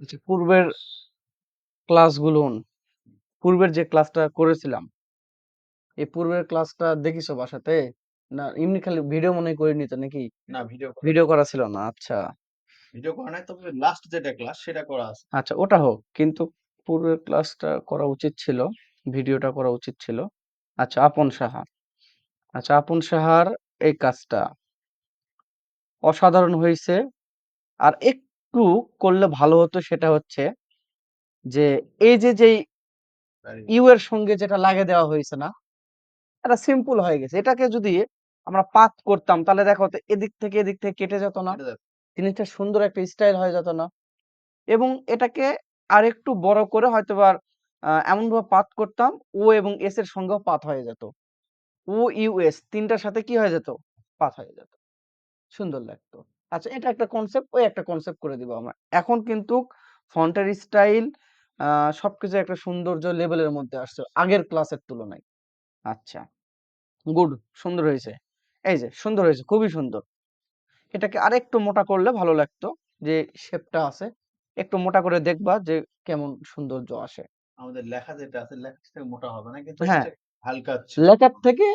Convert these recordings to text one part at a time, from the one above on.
আচ্ছা পূর্বের ক্লাসগুলো পূর্বের যে ক্লাসটা করেছিলাম এই পূর্বের ক্লাসটা দেখিছো বাসাতে? না এমনি খালি ভিডিও মনে করে নিত নাকি? না ভিডিও ভিডিও করা ছিল না আচ্ছা। ভিডিও করা নাই তবে লাস্ট যেটা ক্লাস সেটা করা আছে। আচ্ছা ওটা হোক কিন্তু পূর্বের ক্লাসটা করা উচিত ছিল ভিডিওটা করা উচিত ছিল। আচ্ছা আপন সাহা। আচ্ছা আপন সাহার এই কাজটা অসাধারণ হয়েছে আর একটু করলে ভালো হতো সেটা হচ্ছে যে এই যে যেই ইউ এর সঙ্গে যেটা লাগিয়ে দেওয়া হয়েছে না এটা সিম্পল হয়ে গেছে। এটাকে যদি আমরা পাত করতাম তাহলে দেখো তো এদিক থেকে এদিক থেকে কেটে যেত না জিনিসটা সুন্দর একটা স্টাইল হয়ে যেত না। এবং এটাকে আরেকটু বড় করে হয়তো বা এমন ভাবে পাত করতাম ও এবং এস এর সঙ্গেও পাত হয়ে যেত। ও ইউএস তিনটার সাথে কি হয়ে যেত? পাত হয়ে যেত। সুন্দর লাগতো। আচ্ছা এটা একটা কনসেপ্ট ওই একটা কনসেপ্ট করে দিব আমরা। এখন কিন্তু ফন্টের স্টাইল সবকিছু একটা সৌন্দর্য লেভেলের মধ্যে আসছে আগের ক্লাসের তুলনায়। আচ্ছা গুড সুন্দর হয়েছে। এই যে সুন্দর হয়েছে খুবই সুন্দর। এটাকে আরেকটু মোটা করলে ভালো লাগতো যে শেপটা আছে একটু মোটা করে দেখবা যে কেমন সৌন্দর্য আসে। আমাদের লেখা যেটা আছে লেখা থেকে মোটা হবে না কিন্তু হ্যাঁ। হালকা লেখার থেকে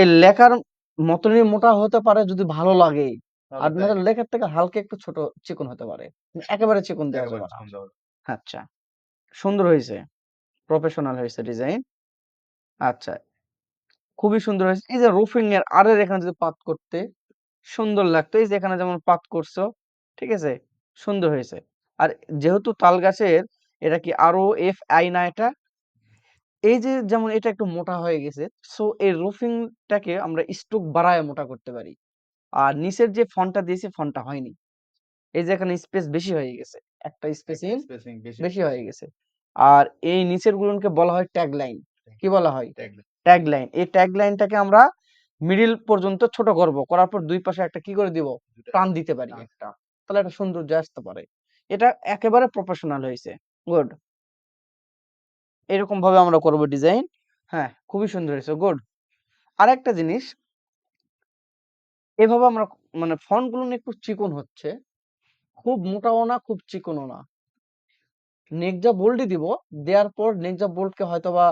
এই লেখার মতনই মোটা হতে পারে যদি ভালো লাগে আর নাহলে লেখার থেকে হালকা একটু ছোট চিকন হতে পারে। একেবারে চিকন দেওয়া যাবে না। আচ্ছা। সুন্দর হয়েছে প্রফেশনাল হয়েছে ডিজাইন। আচ্ছা। খুবই সুন্দর হয়েছে এই যে রুফিং এর আরের এখানে যদি পাত করতে সুন্দর লাগতো। এই যে এখানে যেমন পাত করছ ঠিক আছে? সুন্দর হয়েছে আর যেহেতু তাল গাছের এটা কি আরও এফ আই না এটা? এই যে যেমন এটা একটু মোটা হয়ে গেছে সো এই রুফিংটাকে আমরা স্টোক বাড়ায় মোটা করতে পারি। আর নিচের যে ফন্টটা দিয়েছি ফন্টটা হয়নি। এই যে এখানে স্পেস বেশি হয়ে গেছে একটা স্পেসিং বেশি বেশি হয়ে গেছে। আর এই নিচের গুলোকে বলা হয় ট্যাগ লাইন কি বলা হয়? ট্যাগ লাইন এই ট্যাগ লাইনটাকে আমরা মিডিল পর্যন্ত ছোট করব। করার পর দুই পাশে একটা কি করে দিব? টান দিতে পারি একটা। তাহলে একটা সৌন্দর্য আসতে পারে। এটা একেবারে প্রফেশনাল হয়েছে। গুড এরকম ভাবে আমরা করব ডিজাইন হ্যাঁ খুবই সুন্দর হয়েছে। গুড আর একটা জিনিস এভাবে আমরা মানে ফন্টগুলো একটু চিকন হচ্ছে। খুব মোটাও না খুব চিকনও না। নেকজা বোল্ডই দিব দেওয়ার পর নেকজা বোল্টকে হয়তো বা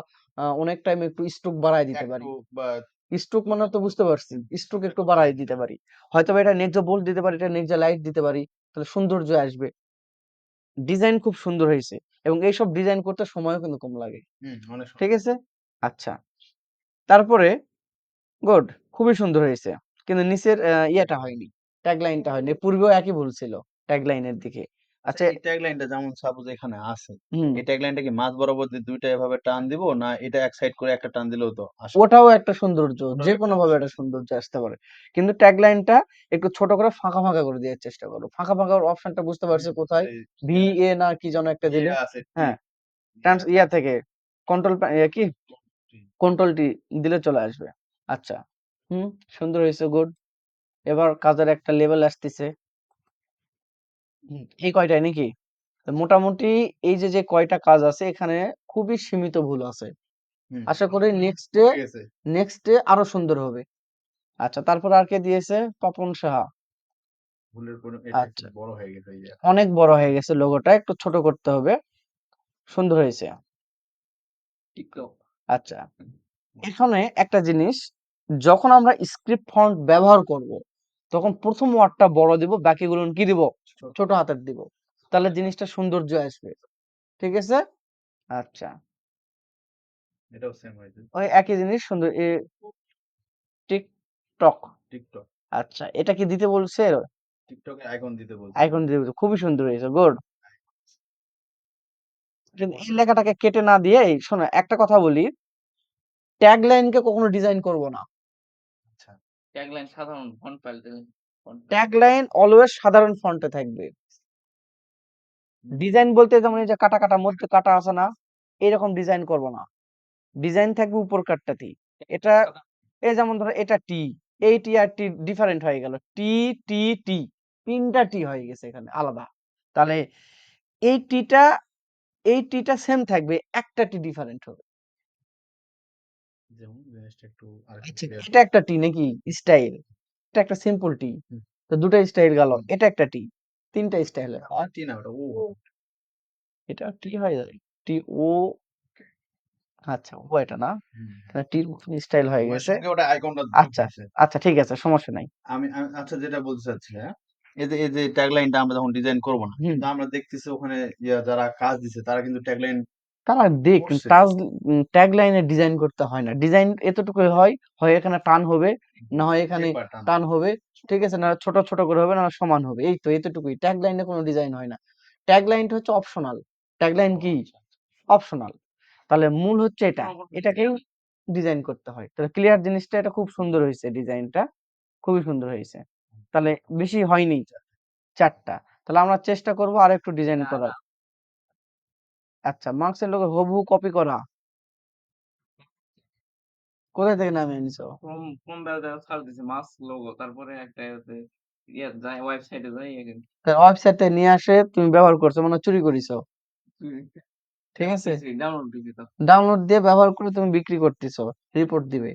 অনেক টাইম একটু স্ট্রোক বাড়ায় দিতে পারি। স্ট্রোক মানে তো বুঝতে পারছি স্ট্রোক একটু বাড়াই দিতে পারি। হয়তো এটা নেকজা বোল্ট দিতে পারি এটা নেকজা লাইট দিতে পারি তাহলে সৌন্দর্য আসবে। ডিজাইন খুব সুন্দর হয়েছে এবং এইসব ডিজাইন করতে সময়ও কিন্তু কম লাগে। ঠিক আছে? আচ্ছা। তারপরে গুড খুবই সুন্দর হয়েছে কিন্তু নিচের আহ, ইয়েটা হয়নি ট্যাগ লাইনটা হয়নি। পূর্বেও একই ভুল ছিল ট্যাগ লাইনের দিকে। আচ্ছা এই ট্যাগ লাইনটা যেমন সাপোজ এখানে আছে হুম। এই ট্যাগ লাইনটা কি মাঝ বরাবর দিয়ে দুইটা এভাবে টান দিব না এটা এক সাইড করে একটা টান দিলেও তো আসে? ওটাও একটা সৌন্দর্য ওটাও যে একটা কোনো ভাবে একটা সৌন্দর্য। আসতে পারে। কিন্তু ট্যাগ লাইনটা একটু ছোট করে ফাঁকা ফাঁকা করে দেওয়ার চেষ্টা করো। ফাঁকা ফাঁকা অপশনটা বুঝতে পারছ কোথায়? এই ভি এ না কি যেন একটা দিলে ইয়ে আছে হ্যাঁ ট্রান্স ইয়া থেকে কন্ট্রোল কি? কন্ট্রোল টি দিলে চলে আসবে। আচ্ছা। হুম সুন্দর হয়েছে গুড এবার কাজের একটা লেভেল আসতেছে। এই কয়টাই নাকি? তো মোটামুটি এই যে যে কয়টা কাজ আছে এখানে খুবই সীমিত ভুল আছে। আশা করি নেক্সট ডে নেক্সট ডে আরও সুন্দর হবে। আচ্ছা তারপর আর কে দিয়েছে? পাপন সাহা। ভুলের পরিমাণ এটা আচ্ছা। বড় হয়ে গেছে অনেক বড় হয়ে গেছে লোগোটা একটু ছোট করতে হবে। সুন্দর হয়েছে। আচ্ছা এখানে একটা জিনিস যখন আমরা স্ক্রিপ্ট ফন্ট ব্যবহার করব তখন প্রথম ওয়ার্ডটা বড় দিব বাকিগুলো কি দিব? ছোট। হাতের দিব। তাহলে জিনিসটা সৌন্দর্য আসবে। ঠিক আছে? আচ্ছা। এটাও সেম হয়েছে ওই একই জিনিস সুন্দর এ টিকটক। টিকটক। আচ্ছা এটা কি দিতে বলছে? টিকটকে আইকন দিতে বলছে। আইকন দিতে বলছে। খুবই সুন্দর হয়েছে গুড কিন্তু এই লেখাটাকে কেটে না দিয়ে শোনো একটা কথা বলি। ট্যাগ লাইনকে কখনো ডিজাইন করব না। ট্যাগলাইন সাধারণ ফন্ট পাল্টে ট্যাগ লাইন অলওয়েজ সাধারণ ফন্টে থাকবে। ডিজাইন বলতে যেমন এই যে কাটা কাটা মধ্যে কাটা আছে না এরকম ডিজাইন করব না। ডিজাইন থাকবে উপর কাটটাতেই এটা এই যেমন ধরো এটা টি এই টি আর টি ডিফারেন্ট হয়ে গেল। টি টি টি তিনটা টি হয়ে গেছে এখানে আলাদা। তাহলে এই টিটা এই টিটা সেম থাকবে একটা টি ডিফারেন্ট হবে। যেমন জিনিসটা একটু আচ্ছা এটা একটা টি নাকি? স্টাইল এটা একটা সিম্পল টি তো দুটো স্টাইল গেল। এটা একটা টি তিনটা স্টাইল টি না ওটা ও। এটা টি হয়ে টি ও আচ্ছা ও এটা না? তাহলে টির স্টাইল হয়ে গেছে। ওটা আইকনটা আচ্ছা আচ্ছা ঠিক আছে সমস্যা নাই। আমি আচ্ছা যেটা বলতে চাচ্ছি হ্যাঁ? এই যে এই যে ট্যাগলাইনটা আমরা যখন ডিজাইন করব না। আমরা দেখতেছি ওখানে যারা কাজ দিছে তারা কিন্তু ট্যাগলাইন তারা দেখ করছে। টাচ ট্যাগ লাইনে ডিজাইন করতে হয় না। ডিজাইন এতটুকুই হয় হয় এখানে টান হবে না হয় এখানে টান হবে। ঠিক আছে? না ছোট ছোট করে হবে না সমান হবে। এই তো এতটুকুই। ট্যাগ লাইনে কোনো ডিজাইন হয় না। ট্যাগ লাইনটা হচ্ছে অপশনাল ট্যাগ লাইন কি অপশনাল তাহলে মূল হচ্ছে এটা। এটাকেই ডিজাইন করতে হয়। তাহলে ক্লিয়ার জিনিসটা এটা খুব সুন্দর হয়েছে ডিজাইনটা খুবই সুন্দর হয়েছে। তাহলে বেশি হয়নি চারটা। তাহলে আমরা চেষ্টা করব আর একটু ডিজাইন করার। আচ্ছা মার্কসের লোকের হুবহু কপি করা। কোথায় থেকে নামিয়ে নিছো ফ্রম ফ্রম বেলদা সার্চ দিছে মাস লোগো তারপরে একটা আছে ইয়া যায় ওয়েবসাইটে যাই ওয়েবসাইটে নিয়ে আসে তুমি ব্যবহার করছ মানে চুরি করিছো। ঠিক আছে? ডাউনলোড দিছি তো। ডাউনলোড দিয়ে ব্যবহার করে তুমি বিক্রি করতেছো রিপোর্ট দিবে।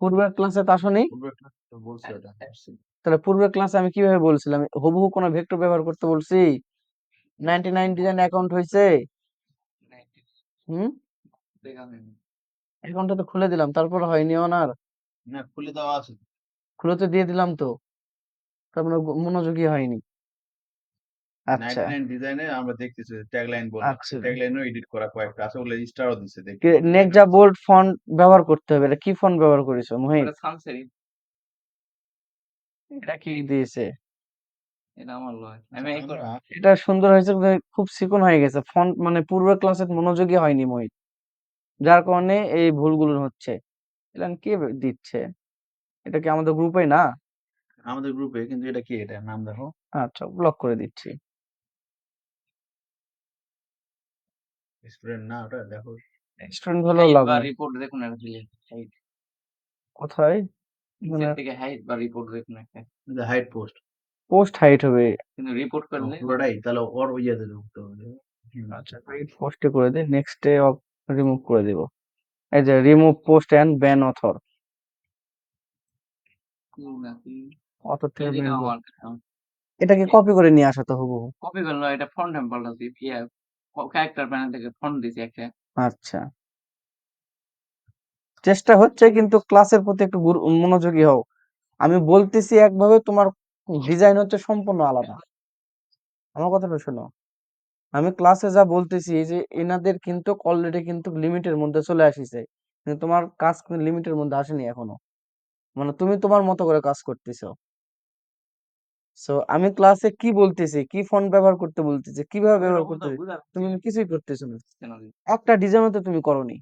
পূর্বের ক্লাসে তো আসনি? বলছে তাহলে পূর্বের ক্লাসে আমি কীভাবে বলছিলাম? হুবহু কোনো ভেক্টর ব্যবহার করতে বলছি? নাইনটি নাইন ডিজাইন অ্যাকাউন্ট হয়েছে হুম? হয়নি অ্যাকাউন্টটা তো খুলে দিলাম তারপর হয়নি ওনার। না খুলে দেওয়া আছে। খুলে তো দিয়ে দিলাম তো। তার মানে মনোযোগী হয়নি। আচ্ছা। ডিজাইনে আমরা দেখতেছি ট্যাগলাইন বলে। আচ্ছা। ট্যাগলাইনও এডিট করা কয়েকটা আছে ওগুলো স্টারও দিছে দেখি নেকজা বোল্ড ফন্ট ব্যবহার করতে হবে। এটা কি ফন্ট ব্যবহার করেছ মহিত এটা সানসেরি এটা কি দিয়েছে? এটা আমার লয়। আমি এই আমরা এটা সুন্দর হয়েছে কিন্তু খুব চিকন হয়ে গেছে। ফন্ট মানে পূর্বের ক্লাসে মনোযোগী হয়নি মোহিত। যার কারণে এই ভুলগুলো হচ্ছে। এটা কে দিচ্ছে? এটা কি আমাদের গ্রুপে না? আমাদের গ্রুপে কিন্তু এটা কি? এটা নাম দেখো। আচ্ছা ব্লক করে দিচ্ছি। স্টুডেন্ট না ওটা? দেখো। স্টুডেন্ট হলেও হাইট লাভ বা নেই রিপোর্ট দেখুন একটা দিলে হাইট কোথায়? মানে থেকে হাইট বা রিপোর্ট দেখুন একটা। হাইট পোস্ট পোস্ট হাইট হবে। কিন্তু রিপোর্ট করলে পুরোটাই? তাহলে ওর ইয়েতে ঢুকতে হবে আচ্ছা। পোস্টে করে দিই নেক্সটে রিমুভ করে দিব। এই যে remove post and ban author কি নাকি অথর থেকে। এটাকে কপি করে নিয়ে আসা তো হুবহু। কপি করল এটা ফন্ট আমি পাল্টাছি ইয়া ক্যারেক্টার প্যানেল থেকে ফন্ট দিছি একটা। আচ্ছা। চেষ্টা হচ্ছে কিন্তু ক্লাসের প্রতি একটু মনোযোগী হও। আমি বলতেছি একভাবে তোমার ডিজাইন হচ্ছে সম্পূর্ণ আলাদা। আমার কথাটা শোনো। আমি ক্লাসে যা বলতেছি যে এনাদের কিন্তু অলরেডি কিন্তু লিমিটের মধ্যে চলে আসিছে। কিন্তু তোমার কাজ লিমিটের মধ্যে আসেনি এখনও। মানে তুমি তোমার মতো করে কাজ করতেছো। সো আমি ক্লাসে কি বলতেছি কি ফন্ট ব্যবহার করতে বলতেছি কীভাবে ব্যবহার করতে তুমি কিছুই করতেছো না। একটা ডিজাইনও তো তুমি করোনি।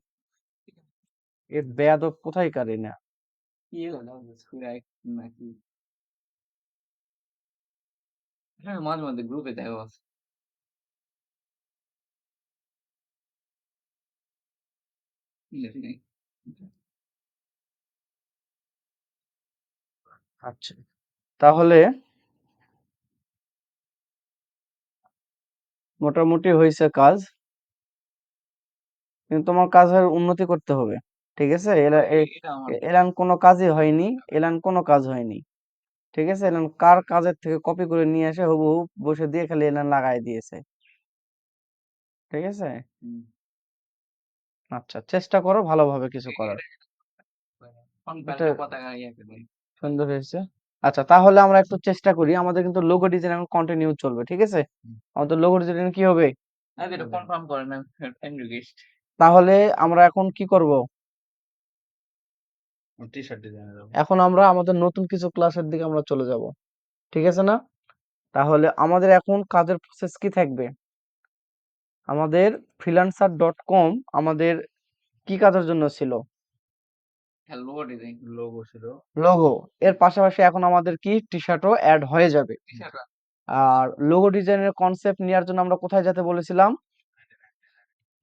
এর বেয়াদব কোথায় কারে না হ্যাঁ মাঝে মাঝে গ্রুপে দেখা আছে আচ্ছা তাহলে মোটামুটি হয়েছে কাজ। কিন্তু তোমার কাজের উন্নতি করতে হবে ঠিক আছে? এরা এই- এটা আমার এ- কোনো কাজই হয়নি এলান কোনো কাজ হয়নি। ঠিক আছে? এলান কার কাজের থেকে কপি করে নিয়ে এসে হুবহু বসে দিয়ে খালি এলান লাগাই দিয়েছে। ঠিক আছে? হুম। আচ্ছা চেষ্টা করো ভালোভাবে কিছু করার। এটা- সুন্দর হয়েছে। আচ্ছা তাহলে আমরা একটু চেষ্টা করি। আমাদের কিন্তু লোগো ডিজাইন এখন কন্টিনিউ চলবে ঠিক আছে? আমাদের লোগো ডিজাইন কি হবে? এটা কনফার্ম করেন তাহলে আমরা এখন কি করব? টি শার্ট ডিজাইন এখন আমরা আমাদের নতুন কিছু ক্লাসের দিকে আমরা চলে যাব। ঠিক আছে না? তাহলে আমাদের এখন কাজের প্রসেস কি থাকবে? আমাদের ফ্রিল্যান্সার ডট কম আমাদের কি কাজের জন্য ছিল? ডিজাইন লোগো ছিল। লোগো এর পাশাপাশি এখন আমাদের কি? টি শার্টও অ্যাড হয়ে যাবে। আর লোগো ডিজাইনের কনসেপ্ট নেওয়ার জন্য আমরা কোথায় যেতে বলেছিলাম?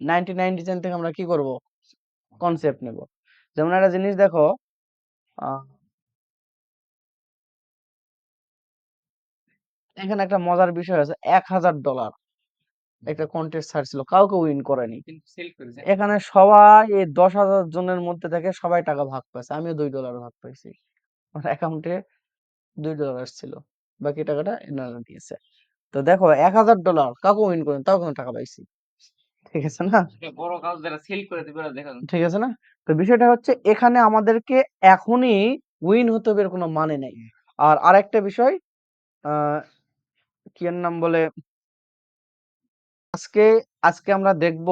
নাইনটি নাইন ডিজাইন থেকে আমরা কি করব? কনসেপ্ট নেব। যেমন একটা জিনিস দেখো এখানে একটা মজার বিষয় আছে এক হাজার ডলার একটা কন্টেস্ট ছাড়ছিল কাউকে উইন করেনি। এখানে সবাই এই দশ হাজার জনের মধ্যে থেকে সবাই টাকা ভাগ পাইছে আমিও দুই ডলার ভাগ পাইছি। আমার অ্যাকাউন্টে দুই ডলার আসছিল বাকি টাকাটা এনারা দিয়েছে। তো দেখো এক হাজার ডলার কাউকে উইন করেন তাও কোনো টাকা পাইছি। ঠিক আছে না? বড় কাজ যারা সেল করে দিবে দেখা ঠিক আছে না? তো বিষয়টা হচ্ছে এখানে আমাদেরকে এখনই উইন হতে হবে এর কোনো মানে নেই। আর আরেকটা বিষয় কি এর নাম বলে? আজকে আজকে আমরা দেখব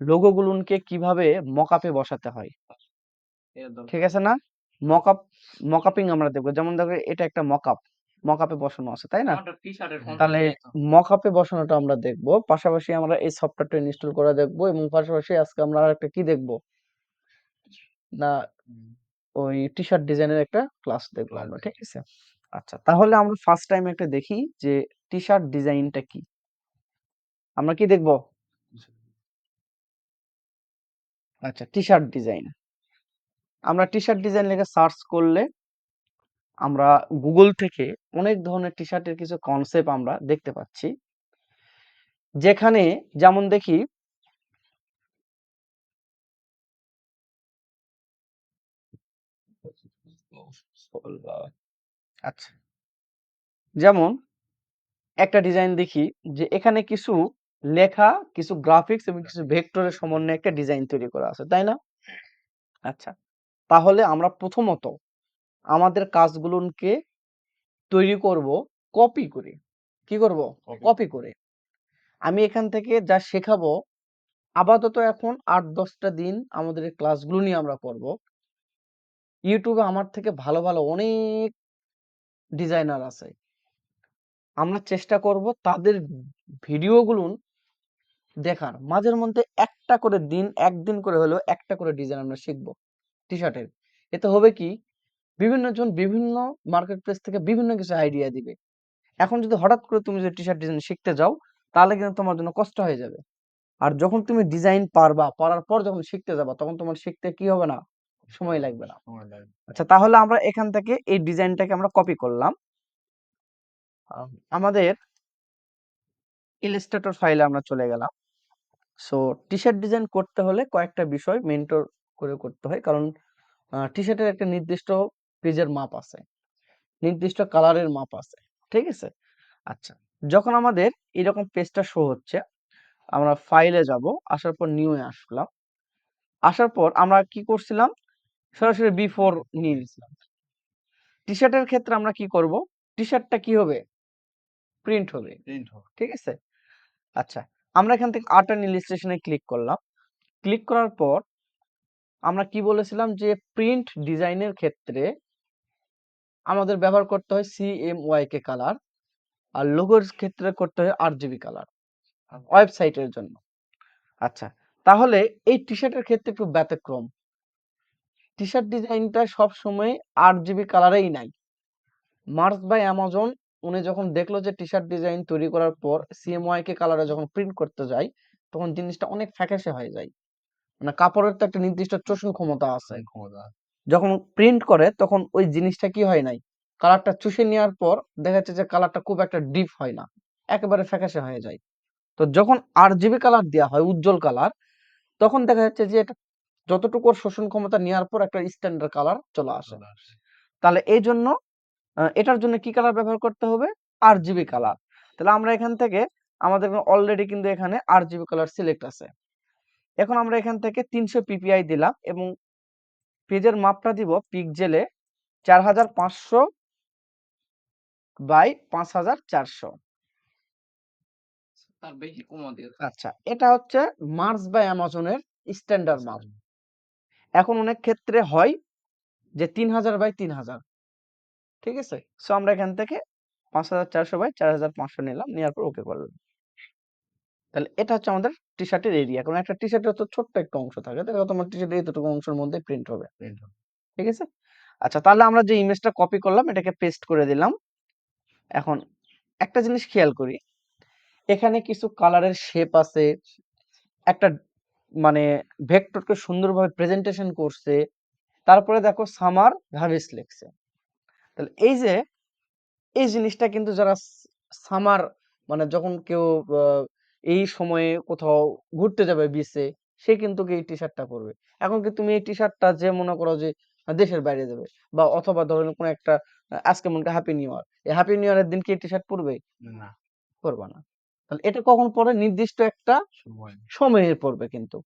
লোগো গুলোকে কীভাবে মকআপে বসাতে হয়। ঠিক আছে না? মকআপ মকআপিং আমরা দেখব। যেমন দেখো এটা একটা মকআপ মকআপে বসানো আছে তাই না? তাহলে মকআপে বসানোটা আমরা দেখব। পাশাপাশি আমরা এই সফটওয়্যারটা ইনস্টল করে দেখব এবং পাশাপাশি আজকে আমরা আরেকটা কি দেখব? না ওই টি শার্ট ডিজাইনের একটা ক্লাস দেখব আমরা ঠিক আছে? আচ্ছা তাহলে আমরা ফার্স্ট টাইম একটা দেখি যে টি শার্ট ডিজাইনটা কি। আমরা কি দেখব? আচ্ছা টি শার্ট ডিজাইন আমরা টি শার্ট ডিজাইন লিখে সার্চ করলে আমরা গুগল থেকে অনেক ধরনের টি শার্টের কিছু কনসেপ্ট আমরা দেখতে পাচ্ছি। যেখানে যেমন দেখি আচ্ছা। যেমন একটা ডিজাইন দেখি যে এখানে কিছু লেখা কিছু গ্রাফিক্স এবং কিছু ভেক্টরের সমন্বয়ে একটা ডিজাইন তৈরি করা আছে তাই না? আচ্ছা তাহলে আমরা প্রথমত আমাদের কাজগুলোকে তৈরি করব কপি করে। কি করব? কপি করে। আমি এখান থেকে যা শেখাবো আপাতত এখন আট দশটা দিন আমাদের ক্লাসগুলো নিয়ে আমরা করব। ইউটিউবে আমার থেকে ভালো ভালো অনেক ডিজাইনার আছে। আমরা চেষ্টা করব তাদের ভিডিওগুলো দেখার। মাঝের মধ্যে একটা করে দিন, একদিন করে হলেও একটা করে ডিজাইন আমরা শিখব টি শার্টের এতে হবে কি? বিভিন্ন জন বিভিন্ন মার্কেট প্লেস থেকে বিভিন্ন কিছু আইডিয়া দিবে। এখন যদি হঠাৎ করে তুমি যদি টি শার্ট ডিজাইন শিখতে যাও, তাহলে কিন্তু তোমার জন্য কষ্ট হয়ে যাবে। আর যখন তুমি ডিজাইন পারবা, পারার পর যখন শিখতে যাবা, তখন তোমার শিখতে কি হবে না? সময় লাগবে না। আচ্ছা তাহলে আমরা এখান থেকে এই ডিজাইনটাকে আমরা কপি করলাম। আমাদের ইলাস্ট্রেটর ফাইলে আমরা চলে গেলাম। সো টি শার্ট ডিজাইন করতে হলে কয়েকটা বিষয় মেন্টর করে করতে হয়। কারণ টি শার্টের একটা নির্দিষ্ট পেজের মাপ আছে। নির্দিষ্ট কালারের মাপ আছে। ঠিক আছে? আচ্ছা যখন আমাদের এরকম পেজটা শো হচ্ছে আমরা ফাইলে যাব। আসার পর নিউ এ আসলাম। আসার পর আমরা কি করছিলাম? সরাসরি বিফোর নিয়ে নিয়েছিলাম। টি শার্টের ক্ষেত্রে আমরা কি করব? টি শার্টটা কি হবে? প্রিন্ট হবে। প্রিন্ট হবে। ঠিক আছে? আচ্ছা আমরা এখান থেকে আর্ট ইলিস্ট্রেশনে ক্লিক করলাম। ক্লিক করার পর আমরা কি বলেছিলাম যে প্রিন্ট ডিজাইনের ক্ষেত্রে আমাদের ব্যবহার করতে হয় সিএমওয়াই কে কালার আর লোগোর ক্ষেত্রে করতে হয় আর জিবি কালার ওয়েবসাইটের জন্য। আচ্ছা তাহলে এই টি শার্টের ক্ষেত্রে একটু ব্যতিক্রম। টি শার্ট ডিজাইনটা সব সময় আট জিবি কালারেই নাই। মার্স বাই অ্যামাজন উনি যখন দেখল যে টি শার্ট ডিজাইন তৈরি করার পর সিএমওয়াই কে কালারে যখন প্রিন্ট করতে যাই তখন জিনিসটা অনেক ফ্যাকাশে হয়ে যায়। মানে কাপড়ের তো একটা নির্দিষ্ট চোষণ ক্ষমতা আছে। যখন প্রিন্ট করে তখন ওই জিনিসটা কি হয় নাই? কালারটা চুষে নেওয়ার পর দেখা যাচ্ছে যে কালারটা খুব একটা ডিপ হয় না। একেবারে ফ্যাকাশে হয়ে যায়। তো যখন আর জিবি কালার দেওয়া হয় উজ্জ্বল কালার তখন দেখা যাচ্ছে যে এটা যতটুকু ওর শোষণ ক্ষমতা নেওয়ার পর একটা স্ট্যান্ডার্ড কালার চলে আসে। তাহলে এই জন্য এটার জন্য কি কালার ব্যবহার করতে হবে? আর জিবি কালার তাহলে আমরা এখান থেকে আমাদের অলরেডি কিন্তু এখানে আর জিবি কালার সিলেক্ট আছে। এখন আমরা এখান থেকে তিনশো পিপিআই দিলাম এবং পেজের মাপটা দিব পিকজেলে চার হাজার পাঁচশো বাই পাঁচ হাজার চারশো আচ্ছা এটা হচ্ছে মার্স বাই অ্যামাজনের স্ট্যান্ডার্ড মাপ এখন অনেক ক্ষেত্রে হয় যে তিন হাজার বাই তিন হাজার। ঠিক আছে? সো আমরা এখান থেকে পাঁচ হাজার চারশো বাই চার হাজার পাঁচশো নিলাম নেওয়ার পর ওকে করলাম। তাহলে এটা হচ্ছে আমাদের টি শার্টের এরিয়া কারণ একটা টি শার্টের তো ছোট্ট একটা অংশ থাকে দেখো তোমার টি শার্টের এতটুকু অংশের মধ্যে প্রিন্ট হবে। ঠিক আছে? আচ্ছা তাহলে আমরা যে ইমেজটা কপি করলাম এটাকে পেস্ট করে দিলাম। এখন একটা জিনিস খেয়াল করি এখানে কিছু কালারের শেপ আছে একটা মানে ভেক্টরকে সুন্দরভাবে প্রেজেন্টেশন করছে। তারপরে দেখো সামার ভাবিস লিখছে। তাহলে এই যে এই জিনিসটা কিন্তু যারা সামার মানে যখন কেউ এই সময়ে কোথাও ঘুরতে যাবে বিচে সে কিন্তু এই টি শার্টটা পরবে। এখন কি তুমি এই টি শার্টটা যে মনে করো যে দেশের বাইরে যাবে বা অথবা ধরেন কোনো একটা আজকে মনে হ্যাপি নিউ ইয়ার এই হ্যাপি নিউ ইয়ারের দিন কি এই টি শার্ট পরবে? না। পড়বা না। তাহলে এটা কখন পড়ে? নির্দিষ্ট একটা সময়। পড়বে কিন্তু।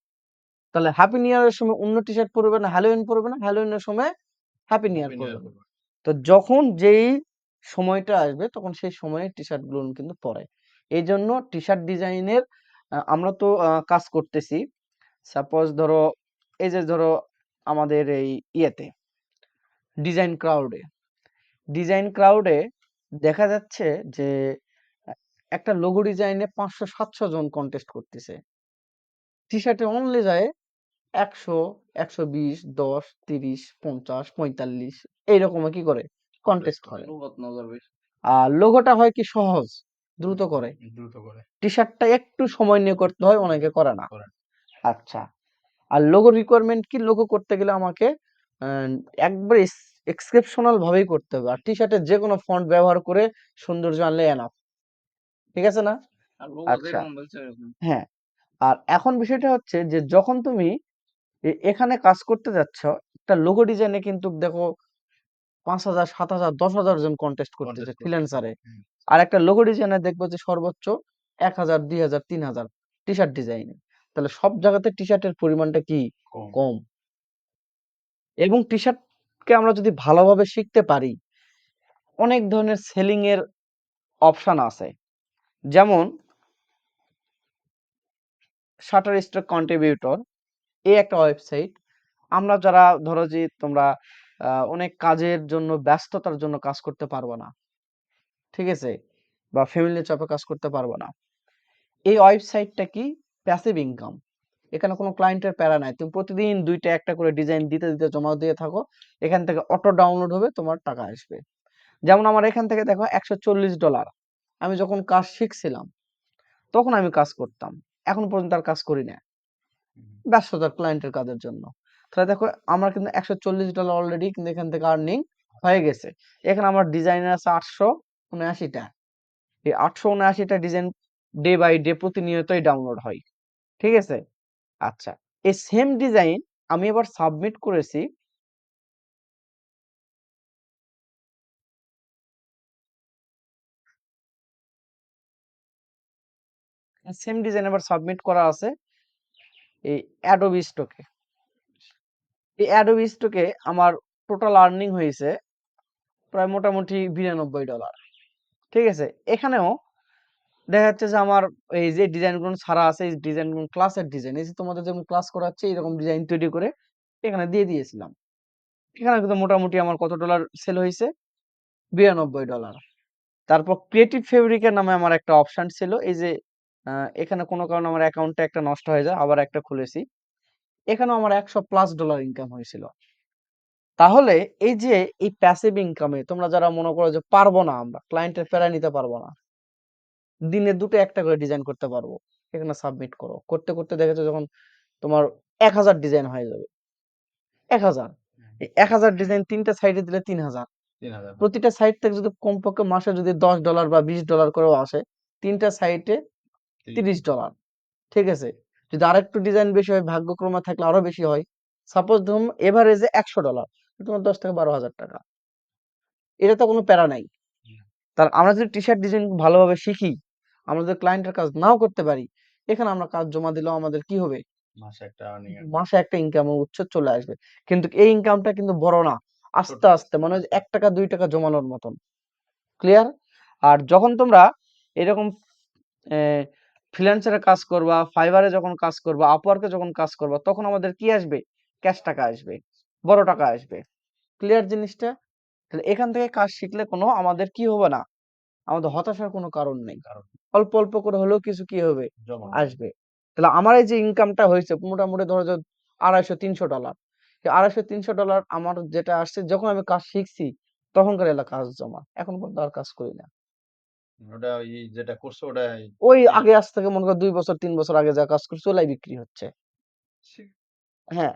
তাহলে হ্যাপি নিউ ইয়ারের সময় অন্য টি-শার্ট পড়বে না, হ্যালোইন পড়বে না, হ্যালোউইনের সময় হ্যাপি নিউ ইয়ার। পড়বে। তো যখন যেই সময়টা আসবে তখন সেই সময়ে টি-শার্টগুলো কিন্তু পড়ে। এইজন্য টি-শার্ট ডিজাইনের আমরা তো কাজ করতেছি। সাপোজ ধরো এই যে ধরো আমাদের এই ইয়েতে ডিজাইন ক্রাউডে। ডিজাইন ক্রাউডে দেখা যাচ্ছে যে একটা লোগো ডিজাইনে পাঁচশো সাতশো জন কন্টেস্ট করতেছে। টি-শার্টে অনলি যায় ১০০, ১২০, ১০, ৩০, ৫০, ৪৫ এইরকমে কি করে? কনটেস্ট করে। বেশি। আর লোগোটা হয় কি সহজ, দ্রুত করে। দ্রুত করে। টি-শার্টটা একটু সময় নিয়ে করতে হয়, অনেকে করে না। আচ্ছা। আর লোগো রিকোয়ারমেন্ট কি? লোগো করতে গেলে আমাকে একবারে এক্সেপশনাল ভাবেই করতে হবে। আর টি-শার্টের যেকোনো ফন্ট ব্যবহার করে সৌন্দর্য আনলে এনাফ। ঠিক আছে না? আচ্ছা। হ্যাঁ। আর এখন বিষয়টা হচ্ছে যে যখন তুমি এখানে কাজ করতে যাচ্ছ, একটা লোগো ডিজাইনে কিন্তু দেখো ৫০০০, ৭০০০, ১০০০০ জন কনটেস্ট করতেছে কনটেস্ট করতেছে। ফ্রিল্যান্সারে। আর একটা লোগো ডিজাইনে দেখব যে সর্বোচ্চ ১০০০, ২০০০, ৩০০০ টি-শার্ট ডিজাইনে। তাহলে সব জায়গাতে টি-শার্টের পরিমাণটা কি? কম। কম। এবং টি-শার্টকে আমরা যদি ভালোভাবে শিখতে পারি, অনেক ধরনের সেলিং এর অপশন আছে। যেমন Shutterstock কন্ট্রিবিউটর এই একটা ওয়েবসাইট। আমরা যারা ধরো যে তোমরা অনেক কাজের জন্য ব্যস্ততার জন্য কাজ করতে পারব না। ঠিক আছে? বা ফ্যামিলি চাপে কাজ করতে পারব না। এই ওয়েবসাইটটা কি? Passive income. এখানে কোনো ক্লায়েন্টের প্যারা নাই। তুমি প্রতিদিন দুইটা একটা করে ডিজাইন দিতে, দিতে জমা দিয়ে থাকো। এখান থেকে অটো ডাউনলোড হবে, তোমার টাকা আসবে। যেমন আমার এখান থেকে দেখো $১৪০ আমি যখন কাজ শিখছিলাম, তখন আমি কাজ করতাম। এখন পর্যন্ত আর কাজ করি না। ব্যস্ততার ক্লায়েন্টের কাজের জন্য। তাহলে দেখো আমার কিন্তু $১৪০ অলরেডি কিন্তু এখান থেকে আর্নিং হয়ে গেছে। এখানে আমার ডিজাইনের আছে আটশো উনআশিটা এই আটশো উনআশিটা ডিজাইন ডে বাই ডে প্রতিনিয়তই ডাউনলোড হয়। ঠিক আছে? আচ্ছা। এই সেম ডিজাইন আমি এবার সাবমিট করেছি সেম ডিজাইন আবার সাবমিট করা আছে এই অ্যাডোবি এ। এই অ্যাডোবি এ আমার টোটাল আর্নিং হয়েছে প্রায় মোটামুটি $৯২। ঠিক আছে? এখানেও দেখা যাচ্ছে যে আমার এই যে ডিজাইনগুলো ছাড়া আছে, এই ডিজাইনগুলো ক্লাসের ডিজাইন। এই যে তোমাদের যেমন ক্লাস করাচ্ছি এরকম ডিজাইন তৈরি করে এখানে দিয়ে দিয়েছিলাম। এখানে কিন্তু মোটামুটি আমার কত ডলার সেল হয়েছে বিরানব্বই ডলার তারপর ক্রিয়েটিভ ফেব্রিকের নামে আমার একটা অপশন ছিল। এই যে এখানে কোনো কারণে আমার অ্যাকাউন্টটা একটা নষ্ট হয়ে যায়। আবার একটা খুলেছি। এখানেও আমার ১০০ প্লাস ডলার ইনকাম হয়েছিল। তাহলে এই যে এই প্যাসিভ ইনকামে তোমরা যারা মনে করো যে পারব না আমরা, ক্লায়েন্টের প্যারা নিতে পারব না। দিনে ২ টা ১ টা করে ডিজাইন করতে পারব। এখানে সাবমিট করো। করতে, করতে দেখেছ যখন তোমার ১০০০ ডিজাইন হয়ে যাবে। এক হাজার এই ১০০০ ডিজাইন ৩ টা সাইডে দিলে তিন হাজার প্রতিটা সাইড থেকে যদি কমপক্ষে মাসে যদি $১০ বা $২০ করেও আসে, ৩ টা সাইটে $৩০ ঠিক আছে? যদি আরেকটু ডিজাইন বেশি হয়, ভাগ্যক্রমে থাকলে আরও বেশি হয়। সাপোজ ধরুন এভারেজে $১০০ তোমার ১০ থেকে ৳১২,০০০ এটা তো কোনো প্যারা নাই। তাহলে আমরা যদি টি-শার্ট ডিজাইন ভালোভাবে শিখি, আমরা যদি ক্লায়েন্টের কাজ নাও করতে পারি, এখানে আমরা কাজ জমা দিলেও আমাদের কি হবে? মাসে একটা আর্নিং। মাসে একটা ইনকামের উৎস চলে আসবে। কিন্তু এই ইনকামটা কিন্তু বড় না। আস্তে, আস্তে মানে ওই টাকা। ৳১ ৳২ জমানোর মতন। ক্লিয়ার? আর যখন তোমরা এরকম ফ্রিল্যান্সারে কাজ করবা, ফাইবার যখন কাজ করবা, আপওয়ার্ক যখন কাজ করবা, তখন আমাদের কি আসবে? ক্যাশ টাকা আসবে। বড় টাকা আসবে। ক্লিয়ার জিনিসটা? তাহলে এখান থেকে কাজ শিখলে কোনো আমাদের কি হবে না? আমাদের হতাশার কোনো কারণ নেই। অল্প, অল্প করে হলেও কিছু কি হবে? জমা আসবে। তাহলে আমার এই যে ইনকামটা হয়েছে মোটামুটি ধরো যে $২৫০-৩০০ এই $২৫০-৩০০ আমার যেটা আসছে যখন আমি কাজ শিখছি, তখনকার এলা কাজ জমা। এখন পর্যন্ত আর কাজ করি না। ওটা যেটা করছ ওটাই ওই আগে আজ থেকে মনে করো ২ বছর ৩ বছর আগে যা কাজ করছি ওলাই বিক্রি হচ্ছে। হ্যাঁ।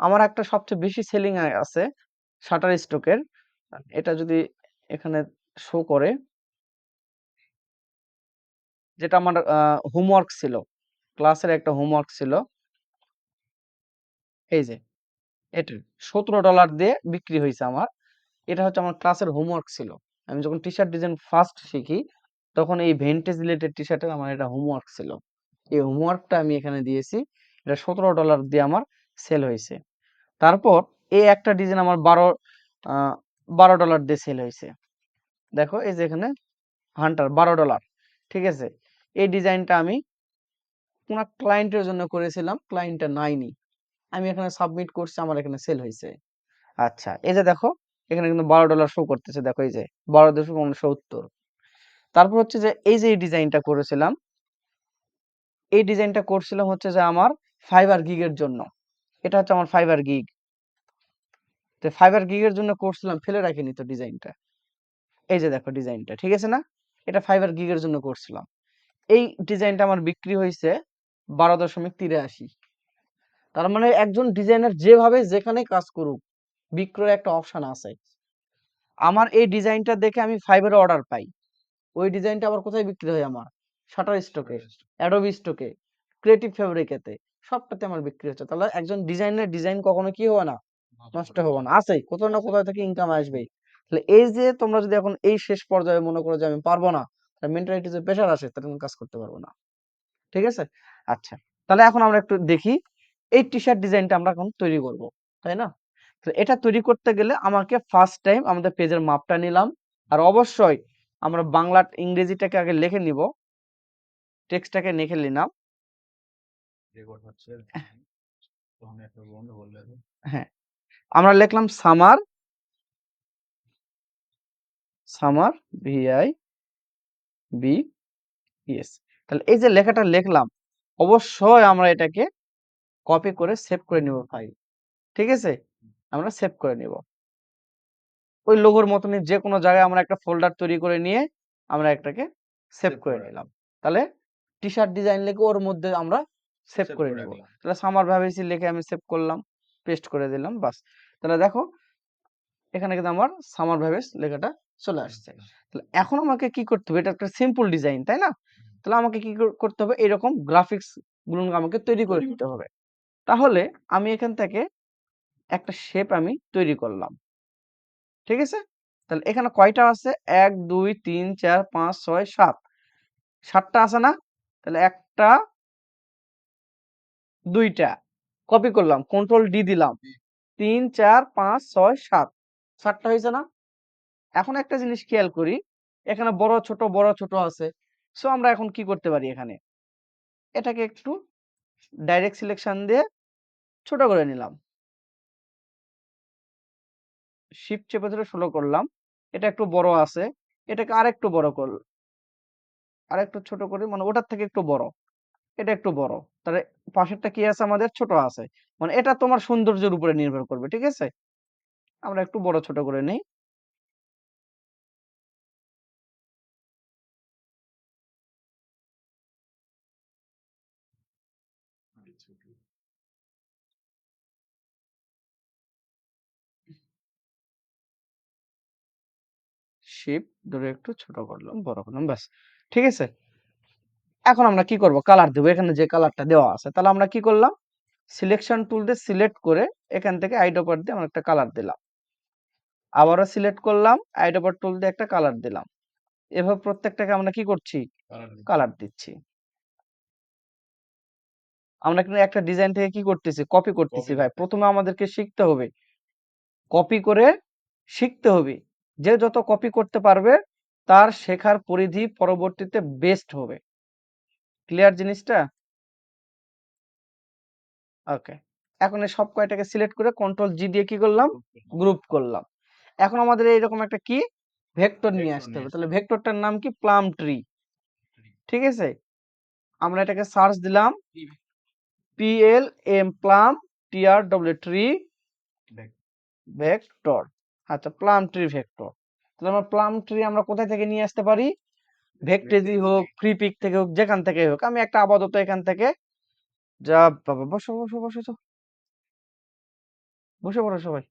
আমার একটা সবচেয়ে বেশি সেলিং আছে Shutterstock এর। এটা যদি এখানে শো করে যেটা আমার হোমওয়ার্ক ছিল। ক্লাসের একটা হোমওয়ার্ক ছিল। এই যে এটা $১৭ দিয়ে বিক্রি হয়েছে আমার। এটা হচ্ছে আমার ক্লাসের হোমওয়ার্ক ছিল। আমি যখন টি-শার্ট ডিজাইন ফার্স্ট শিখি, তখন এই ভেন্টেজ রিলেটেড টি শার্টের আমার এটা হোমওয়ার্ক ছিল। এই হোমওয়ার্কটা আমি এখানে দিয়েছি। এটা সতেরো ডলার দিয়ে আমার সেল হয়েছে। তারপর এই একটা ডিজাইন আমার বারো বারো ডলার দিয়ে সেল হয়েছে। দেখো এই যে এখানে হান্টার বারো ডলার ঠিক আছে? এই ডিজাইনটা আমি কোন ক্লায়েন্টের জন্য করেছিলাম ক্লায়েন্টটা নাইনি। আমি এখানে সাবমিট করছি আমার এখানে সেল হয়েছে। আচ্ছা এই যে দেখো এখানে কিন্তু বারো ডলার শো করতেছে, দেখো এই যে, বারো দশমিক উনসত্তর। তারপর হচ্ছে যে, এই যে ডিজাইনটা করেছিলাম, এই ডিজাইনটা করছিলাম হচ্ছে যে আমার ফাইবার গিগের জন্য। এটা হচ্ছে আমার ফাইবার গিগ তো ফাইবার গিগের জন্য করছিলাম, ফেলে রাখিনি তো ডিজাইনটা এই যে দেখো ডিজাইনটা ঠিক আছে না? এটা ফাইবার গিগের জন্য করছিলাম। এই ডিজাইনটা আমার বিক্রি হয়েছে বারো দশমিক তিরাশি। তার মানে একজন ডিজাইনার যেভাবে যেখানে কাজ করুক বিক্রয়ের একটা অপশন আছে। আমার এই ডিজাইনটা দেখে আমি ফাইবারে অর্ডার পাই। ওই ডিজাইনটা আবার কোথায় বিক্রি হয় আমার? শাটার স্টকে অ্যাডোবি স্টকে ক্রিয়েটিভ ফেব্রিকেতে সবটাতে আমার বিক্রি হচ্ছে। তাহলে একজন ডিজাইনের ডিজাইন কখনো কি হবে না? নষ্ট হবে না। আছে কোথাও না কোথাও থেকে ইনকাম আসবেই। তাহলে এই যে তোমরা যদি এখন এই শেষ পর্যায়ে মনে করো যে আমি পারব না মেন্টালিটি যে প্রেশার আসে তাহলে কাজ করতে পারব না। ঠিক আছে? আচ্ছা তাহলে এখন আমরা একটু দেখি। এই টি শার্ট ডিজাইনটা আমরা এখন তৈরি করব তাই না? তো এটা তৈরি করতে গেলে আমাকে ফার্স্ট টাইম আমাদের পেজের মাপটা নিলাম। আর অবশ্যই আমরা বাংলা ইংরেজিটাকে আগে লিখে নিব। টেক্সটটাকে লিখে নিলাম। হ্যাঁ। আমরা লিখলাম summer. Summer V I B E S তাহলে এই যে লেখাটা লিখলাম অবশ্যই আমরা এটাকে কপি করে সেভ করে নিব ফাইল ঠিক আছে? আমরা সেভ করে নিব। ওই লোগোর মতনই যে কোনো জায়গায় আমরা একটা ফোল্ডার তৈরি করে নিয়ে আমরা একটাকে সেভ করে নিলাম। তাহলে টি শার্ট ডিজাইন লিখে ওর মধ্যে আমরা সেভ করে নিব। তাহলে সামার ভ্যাবেসি লিখে আমি সেভ করলাম পেস্ট করে দিলাম বাস। তাহলে দেখো এখানে কিন্তু আমার সামার ভ্যাবেস লেখাটা চলে আসছে। তাহলে এখন আমাকে কি করতে হবে? এটা একটা সিম্পল ডিজাইন তাই না? তাহলে আমাকে কি কর- করতে হবে? এরকম গ্রাফিক্সগুলো আমাকে তৈরি করে দিতে হবে। তাহলে আমি এখান থেকে একটা শেপ আমি তৈরি করলাম। ঠিক আছে? তাহলে এখানে কয়টা আছে? এক দুই তিন চার পাঁচ ছয় সাত। সাতটা আছে না? তাহলে একটা দুইটা। কপি করলাম কন্ট্রোল ডি দিলাম। তিন চার পাঁচ ছয় সাত। সাতটা হয়েছে না? এখন একটা জিনিস খেয়াল করি এখানে বড় ছোট বড় ছোট আছে। সো আমরা এখন কি করতে পারি এখানে? এটাকে একটু ডাইরেক্ট সিলেকশন দিয়ে ছোট করে নিলাম। শিফট চেপে ধরে ষোলো করলাম। এটা একটু বড় আছে। এটাকে আরেকটু বড় করল আরেকটু ছোট করি মানে ওটার থেকে একটু বড়। এটা একটু বড়। তাহলে পাশেরটা কি আছে আমাদের? ছোট আছে। মানে এটা তোমার সৌন্দর্যের উপরে নির্ভর করবে, ঠিক আছে? আমরা একটু বড়, ছোট করে নেই। শিফট ধরে একটু ছোট করলাম বড় করলাম ব্যাস। ঠিক আছে? এখন আমরা কি করব? কালার দেবো। এখানে যে কালারটা দেওয়া আছে তাহলে আমরা কি করলাম? সিলেকশন টুল দিয়ে সিলেক্ট করে এখান থেকে আইডোপার দিয়ে আমরা একটা কালার দিলাম। আবারও সিলেক্ট করলাম আইডোপার টুল দিয়ে একটা কালার দিলাম। এভাবে প্রত্যেকটাকে আমরা কি করছি? কালার দিচ্ছি। আমরা কিন্তু একটা ডিজাইন থেকে কি করতেছি? কপি করতেছি ভাই। প্রথমে আমাদেরকে শিখতে হবে। কপি করে শিখতে হবে। যে যত কপি করতে পারবে তার শেখার পরিধি পরবর্তীতে বেস্ট হবে। ক্লিয়ার জিনিসটা? ওকে এখন এই সব কয়টাকে সিলেক্ট করে কন্ট্রোল জি দিয়ে কি করলাম? গ্রুপ করলাম। এখন আমাদের এইরকম একটা কি? ভেক্টর নিয়ে আসতে হবে। তাহলে ভেক্টরটার নাম কি? প্লাম ট্রি ঠিক আছে? আমরা এটাকে সার্চ দিলাম। P L M plum T R W tree vector আচ্ছা প্লাম ট্রি ভেক্টর তাহলে আমরা প্লাম ট্রি আমরা কোথায় থেকে নিয়ে আসতে পারি? ভেক্টেজি হোক ফ্রিপিক থেকে হোক যেখান থেকে হোক আমি একটা আপাতত এখান থেকে যা বাবা বসো বসো বসো তো। বসে পড়ো সবাই।